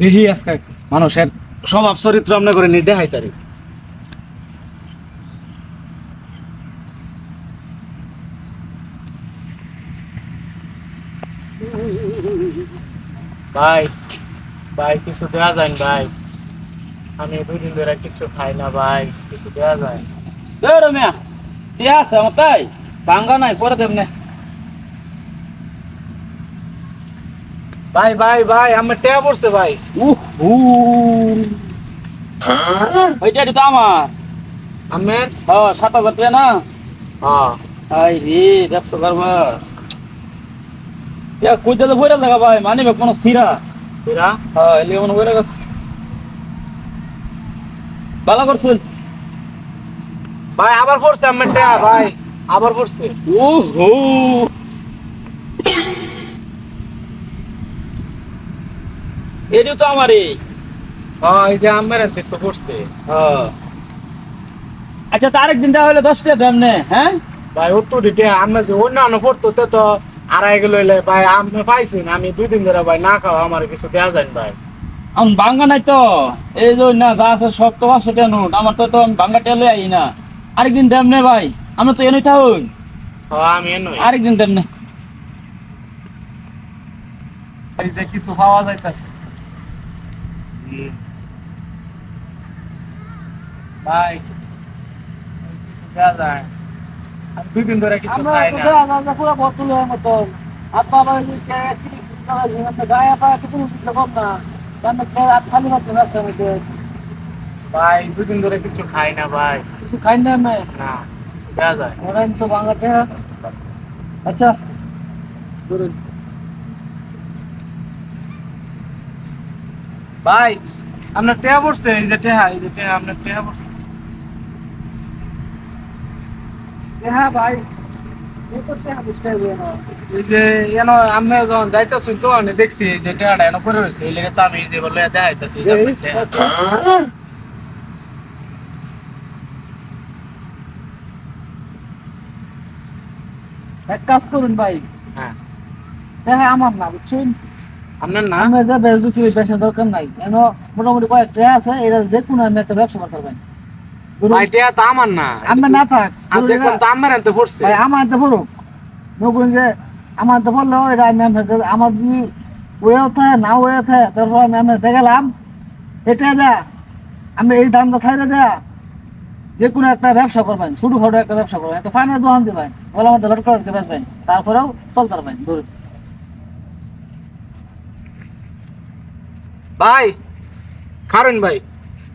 দেখি আজকে মানুষের স্বভাব চরিত্র আমরা করে নি দেখাই তারি। ভাই ভাই, কিছু দেওয়া যায় ভাই। আমি দুই দিন ধরে কিছু খাই না ভাই, কিছু দেওয়া যায় রমিয়া টিয়া আছে আমার তাই? ভাঙ্গা নাই, পরে দেব না। ভাই ভাই ভাই আমার টেয়া পড়ছে ভাই। উহ হু। ওইটা তো আমার আমের? ও সাত হাজার না? হ্যাঁ। আই রে দেখছ কারবার ইয়া কই দিলে বইরা লাগা ভাই? মানে কোনো সিরা। সিরা? হ্যাঁ এলিয়ে মনে বইরা গেছে। ভালো করছেন ভাই আবার পড়ছে আমার টেয়া ভাই। আবার পড়ছে। ওহো এটিও তো আমারই। হ্যাঁ এই যে আমার তো হ্যাঁ। আচ্ছা তার একদিন দেওয়া হলে দশ টাকা দাম নে হ্যাঁ? ভাই ওর তো ডিটে আমরা যে অন্যান্য পড়তো তে তো আড়াই গেল ভাই আমি পাইছি না আমি দুই দিন ধরে ভাই না খাওয়া আমার কিছু দেওয়া যায় ভাই। আমি নাই তো। এই যে না যা আছে সব তো টাকা নোট আমার তো তো আমি বাঙ্গা টেলে আই না আরেকদিন দেম নে ভাই আমরা তো এনেই থাকুন হ্যাঁ আমি এনই। আরেকদিন দেম নে। কিছু পাওয়া যাইতাছে। ভাই দেওয়া যায় আমি দুই দিন ধরে কিছু খাই না। পুরো বর্তলের মতো হাত বাবা গায়ে পায়ে তো কোনো কম না। খালি মাত্র রাস্তার মধ্যে। ভাই দুই দিন ধরে কিছু খাই না ভাই। কিছু খাই না আমি না কিছু দেওয়া যায় ওরাই তো বাংলাতে আচ্ছা ধরুন। ভাই আপনার টেহা পড়ছে এই যে টেহা এই যে টেহা আপনার টেহা পড়ছে। ভাই এই তো টাকা বুঝতে হবে না এই যে এন আমি যখন যাইতেছি তো আমি দেখছি এই যে টেহাটা এন করে রয়েছে। এই লেগে তো আমি যে বলে দেখাইতেছি। এক কাজ করুন ভাই। হ্যাঁ। হ্যাঁ আমার না বুঝছেন? আপনার না আমি যা বেশ দিচ্ছি বেশি দরকার নাই। কেন? মোটামুটি কয়েকটা আছে এটা যে কোনো আমি একটা ব্যবসা করতে পারবেন। ভাই তো আমার না। আমি না থাক। আর দেখুন তো আমার এনতে পড়ছে। ভাই আমার তো বলো নকুন যে আমার তো বলল এটা আমি আমি আমার যদি ওয়েও থাকে না ওয়ে থাকে তারপর আমি আমি দেখালাম। এটা দা আমি এই দামটা খাইলে দেয়া যে কোনো একটা ব্যবসা করবেন ছোটো খাটো একটা ব্যবসা করবেন। একটা ফাইনাল দোকান দেবেন। বলে আমাদের লট করে দিতে পারবেন। তারপরেও চলতে পারবেন। ভাই কারণ ভাই।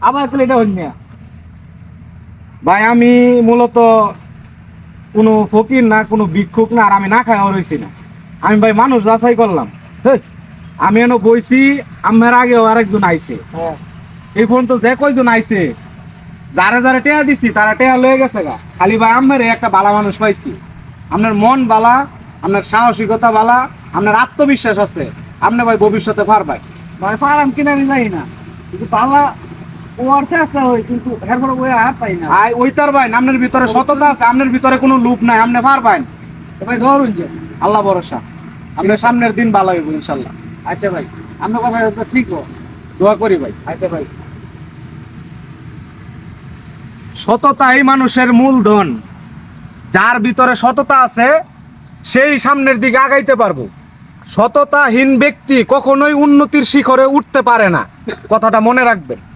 আবার এটা হইনি ভাই আমি মূলত কোনো ফকির না কোনো ভিক্ষুক না আর আমি না খাওয়া রয়েছি না। আমি ভাই মানুষ যাচাই করলাম। আমি এনে বইছি আমার আগেও আরেকজন আইছে। হ্যাঁ। এই ফোন তো যে কয়জন আইছে যারা যারা টেয়া দিছি তারা টেয়া লয়ে গেছে গা। খালি ভাই আমার একটা বালা মানুষ পাইছি। আপনার মন বালা আপনার সাহসিকতা বালা আপনার আত্মবিশ্বাস আছে। আপনি ভাই ভবিষ্যতে পারবেন। মানে ফার্ম কিনা যাই না। কিন্তু পাল্লা চেষ্টা হয় কিন্তু এরপরে ওই আর পাই না। আই ভাই আপনার ভিতরে সততা আছে আপনার ভিতরে কোনো লুপ নাই আপনি পারবেন ভাই ধরুন যে আল্লাহ ভরসা। আপনার সামনের দিন ভালো হইব ইনশাল্লাহ। আচ্ছা ভাই আপনার কথা ঠিক দোয়া করি ভাই। আচ্ছা ভাই। সততাই মানুষের মূলধন। যার ভিতরে সততা আছে সেই সামনের দিকে আগাইতে পারব। সততাহীন ব্যক্তি কখনোই উন্নতির শিখরে উঠতে পারে না। কথাটা মনে রাখবেন।